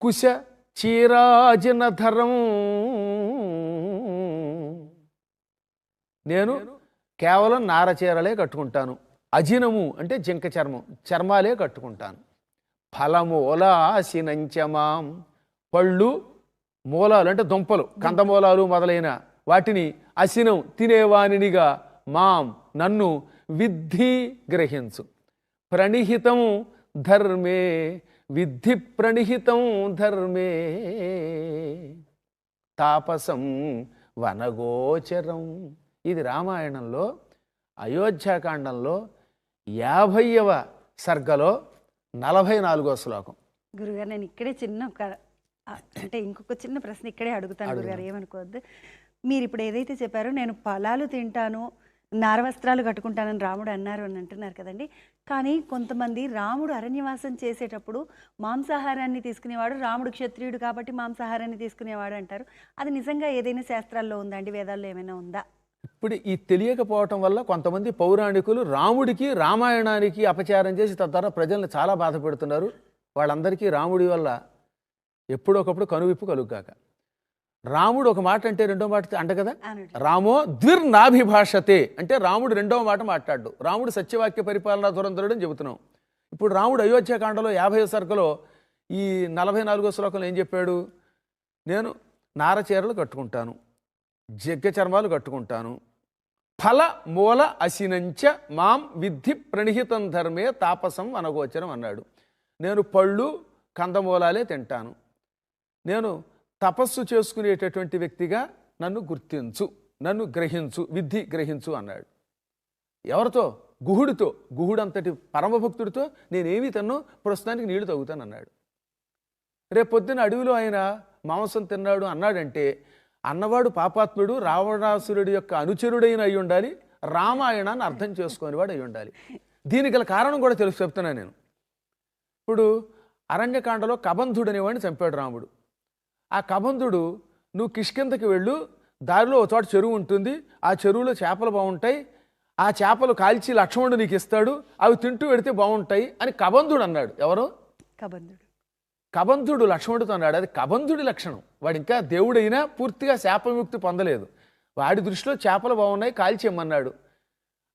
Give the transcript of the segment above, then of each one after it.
కుశ చీరాజనధరం నేను కేవలం నార చీరలే కట్టుకుంటాను. అజినము అంటే జింక చర్మం చర్మాలే కట్టుకుంటాను. ఫలమూలాసినంచమాం పళ్ళు మూలాలు అంటే దుంపలు కందమూలాలు మొదలైన వాటిని అసినం తినేవానినిగా మాం నన్ను విద్ధి గ్రహించు. ప్రణిహితం ధర్మే విద్ధి ప్రణిహితం ధర్మే. తాపసం వనగోచరం. ఇది రామాయణంలో అయోధ్యాకాండంలో యాభైవ సర్గలో నలభై నాలుగో శ్లోకం. గురుగారు నేను ఇక్కడే చిన్న అంటే ఇంకొక చిన్న ప్రశ్న ఇక్కడే అడుగుతాను గురుగారు ఏమనుకోవద్దు. మీరు ఇప్పుడు ఏదైతే చెప్పారో నేను ఫలాలు తింటాను నారవస్త్రాలు కట్టుకుంటానని రాముడు అన్నారు అని అంటున్నారు కదండి. కానీ కొంతమంది రాముడు అరణ్యవాసం చేసేటప్పుడు మాంసాహారాన్ని తీసుకునేవాడు రాముడు క్షత్రియుడు కాబట్టి మాంసాహారాన్ని తీసుకునేవాడు అంటారు. అది నిజంగా ఏదైనా శాస్త్రాల్లో ఉందా అండి? వేదాల్లో ఏమైనా ఉందా? ఇప్పుడు ఈ తెలియకపోవటం వల్ల కొంతమంది పౌరాణికులు రాముడికి రామాయణానికి అపచారం చేసి తద్వారా ప్రజలను చాలా బాధ పెడుతున్నారు. వాళ్ళందరికీ రాముడి వల్ల ఎప్పుడొకప్పుడు కనువిప్పు కలుగుగాక. రాముడు ఒక మాట అంటే రెండో మాట అంట కదా? రామో ద్విర్నాభిభాషతే. అంటే రాముడు రెండవ మాట మాట్లాడు రాముడు సత్యవాక్య పరిపాలన దురంధరుడు అని చెబుతున్నాం. ఇప్పుడు రాముడు అయోధ్యకాండలో యాభై సరుకులో ఈ నలభై నాలుగో శ్లోకంలో ఏం చెప్పాడు? నేను నార చీరలు కట్టుకుంటాను జగ్గ చర్మాలు కట్టుకుంటాను ఫల మూల అసినంచ మాం విద్ధి ప్రణిహితం ధర్మే తాపసం అనగోచరం అన్నాడు. నేను పళ్ళు కందమూలాలే తింటాను. నేను తపస్సు చేసుకునేటటువంటి వ్యక్తిగా నన్ను గుర్తించు నన్ను గ్రహించు విద్ధి గ్రహించు అన్నాడు. ఎవరితో? గుహుడితో. గుహుడంతటి పరమభక్తుడితో నేనేమి తన్ను ప్రస్తుతానికి నీళ్ళు తగ్గుతాను అన్నాడు. రేపు పొద్దున అడవిలో ఆయన మాంసం తిన్నాడు అన్నాడంటే అన్నవాడు పాపాత్ముడు రావణాసురుడి యొక్క అనుచరుడైన అయి ఉండాలి రామాయణాన్ని అర్థం చేసుకునేవాడు అయి ఉండాలి. దీనికి గల కారణం కూడా తెలుసు చెప్తున్నాను నేను. ఇప్పుడు అరణ్యకాండలో కబంధుడు అనేవాడిని చంపాడు రాముడు. ఆ కబంధుడు నువ్వు కిష్కిందకి వెళ్ళు దారిలో ఒక చోట చెరువు ఉంటుంది ఆ చెరువులో చేపలు బాగుంటాయి ఆ చేపలు కాల్చి లక్ష్మణుడు నీకు ఇస్తాడు అవి తింటూ పెడితే బాగుంటాయి అని కబంధుడు అన్నాడు. ఎవరు? కబంధుడు. కబంధుడు లక్ష్మణుడితో అన్నాడు. అది కబంధుడి లక్షణం. వాడు ఇంకా దేవుడైనా పూర్తిగా శాప విముక్తి పొందలేదు. వాడి దృష్టిలో చేపలు బాగున్నాయి కాల్చేయమన్నాడు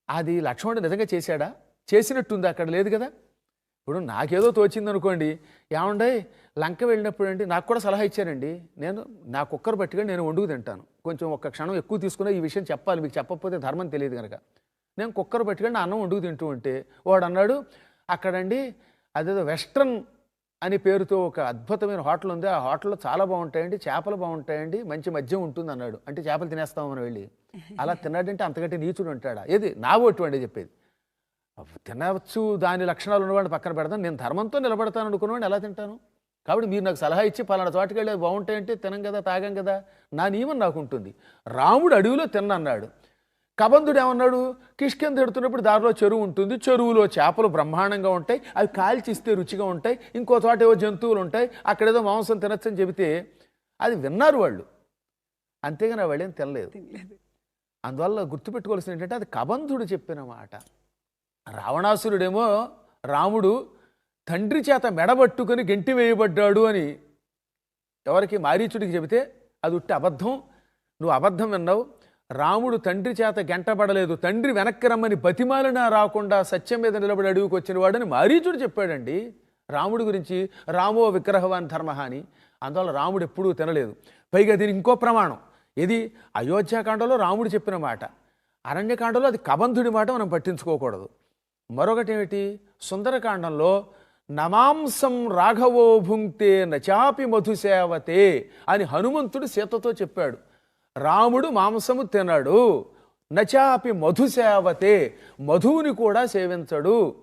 అది లక్ష్మణుడు నిజంగా చేశాడా? చేసినట్టుంది? అక్కడ లేదు కదా. ఇప్పుడు నాకేదో తోచింది అనుకోండి ఏమండే లంక వెళ్ళినప్పుడు అండి నాకు కూడా సలహా ఇచ్చారండి. నేను నా కుక్కర్ పట్టుకొని నేను వండుకు తింటాను. కొంచెం ఒక్క క్షణం ఎక్కువ తీసుకునే ఈ విషయం చెప్పాలి మీకు చెప్పకపోతే ధర్మం తెలియదు కనుక నేను కుక్కర్ పట్టుకొని అన్నం వండుకు తింటూ ఉంటే వాడు అన్నాడు అక్కడండి అదేదో వెస్ట్రన్ అని పేరుతో ఒక అద్భుతమైన హోటల్ ఉంది. ఆ హోటల్లో చాలా బాగుంటాయండి చేపలు బాగుంటాయండి మంచి మద్యం ఉంటుంది అన్నాడు. అంటే చేపలు తినేస్తాం మనం వెళ్ళి. అలా తిన్నాడంటే అంతకంటే నీచుడు ఉంటాడా? ఏది? నా ఓటు అండి చెప్పేది. తినవచ్చు దాని లక్షణాలు ఉన్నవాడిని పక్కన పెడతాను నేను ధర్మంతో నిలబడతాను అనుకున్నవాడిని ఎలా తింటాను? కాబట్టి మీరు నాకు సలహా ఇచ్చి పలానా చోటుకి వెళ్ళి బాగుంటాయంటే తినం కదా తాగం కదా నా నియమం నాకు ఉంటుంది. రాముడు అడవిలో తిన్నన్నాడు. కబంధుడు ఏమన్నాడు? కిష్కింద ఎడుతున్నప్పుడు దారిలో చెరువు ఉంటుంది. చెరువులో చేపలు బ్రహ్మాండంగా ఉంటాయి. అవి కాల్చిస్తే రుచిగా ఉంటాయి. ఇంకో చోట ఏవో జంతువులు ఉంటాయి. అక్కడేదో మాంసం తినచ్చని చెబితే అది విన్నారు వాళ్ళు. అంతేగాని వాళ్ళు ఏం తినలేదు. తినలేదు. అందువల్ల గుర్తుపెట్టుకోవాల్సింది ఏంటంటే అది కబంధుడు చెప్పిన మాట. రావణాసురుడేమో రాముడు తండ్రి చేత మెడబట్టుకుని గెంటి వేయబడ్డాడు అని ఎవరికి మారీచుడికి చెబితే అది ఉట్టి అబద్ధం. నువ్వు అబద్ధం విన్నావు. రాముడు తండ్రి చేత గెంటబడలేదు. తండ్రి వెనక్కి రమ్మని బతిమాలినా రాకుండా సత్యం మీద నిలబడి అడుగుకు వచ్చిన వాడని మారీచుడు చెప్పాడండి. రాముడి గురించి రామో విగ్రహవాన్ ధర్మ అని. అందువల్ల రాముడు ఎప్పుడూ తినలేదు. పైగా దీనికి ఇంకో ప్రమాణం. ఇది అయోధ్యాకాండలో రాముడు చెప్పిన మాట. అరణ్యకాండలో అది కబంధుడి మాట మనం పట్టించుకోకూడదు. మరొకటి ఏమిటి సుందరకాండంలో నమాంసం రాఘవో భుంక్తే నచాపి మధుసేవతే అని హనుమంతుడు సీతతో చెప్పాడు. రాముడు మాంసము తినడు నచాపి మధుసేవతే మధువుని కూడా సేవించడు.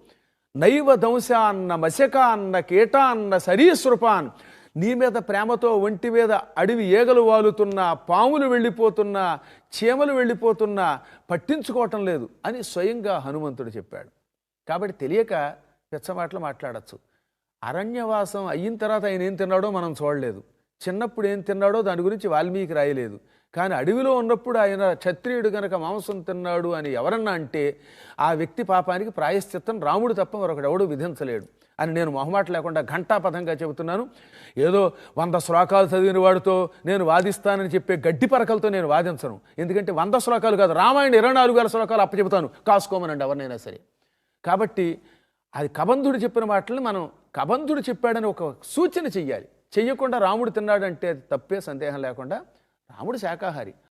నైవ దంశాన్న మశకాన్న కీటాన్న సరీసృపాన్ నీ మీద ప్రేమతో ఒంటి మీద అడవి ఏగలు వాలుతున్నా పాములు వెళ్ళిపోతున్నా చీమలు వెళ్ళిపోతున్నా పట్టించుకోవటం లేదు అని స్వయంగా హనుమంతుడు చెప్పాడు. కాబట్టి తెలియక పిచ్చమాటలు మాట్లాడచ్చు. అరణ్యవాసం అయిన తర్వాత ఆయన ఏం తిన్నాడో మనం చూడలేదు. చిన్నప్పుడు ఏం తిన్నాడో దాని గురించి వాల్మీకి రాయలేదు. కానీ అడవిలో ఉన్నప్పుడు ఆయన క్షత్రియుడు కనుక మాంసం తిన్నాడు అని ఎవరన్నా అంటే ఆ వ్యక్తి పాపానికి ప్రాయశ్చిత్తం రాముడు తప్ప మరొకడెవడూ విధించలేడు అని నేను మొహమాట లేకుండా ఘంటాపథంగా చెబుతున్నాను. ఏదో వంద శ్లోకాలు చదివిన వాడితో నేను వాదిస్తానని చెప్పే గడ్డి పరకలతో నేను వాదించను. ఎందుకంటే వంద శ్లోకాలు కాదు రామాయణ ఇరవై నాలుగు వేల శ్లోకాలు అప్పచెబుతాను. కాసుకోమనండి ఎవరినైనా సరే. కాబట్టి అది కబంధుడు చెప్పిన మాటలను మనం కబంధుడు చెప్పాడని ఒక సూచన చెయ్యాలి. చెయ్యకుండా రాముడు తిన్నాడంటే అది తప్పే సందేహం లేకుండా రాముడు శాకాహారి.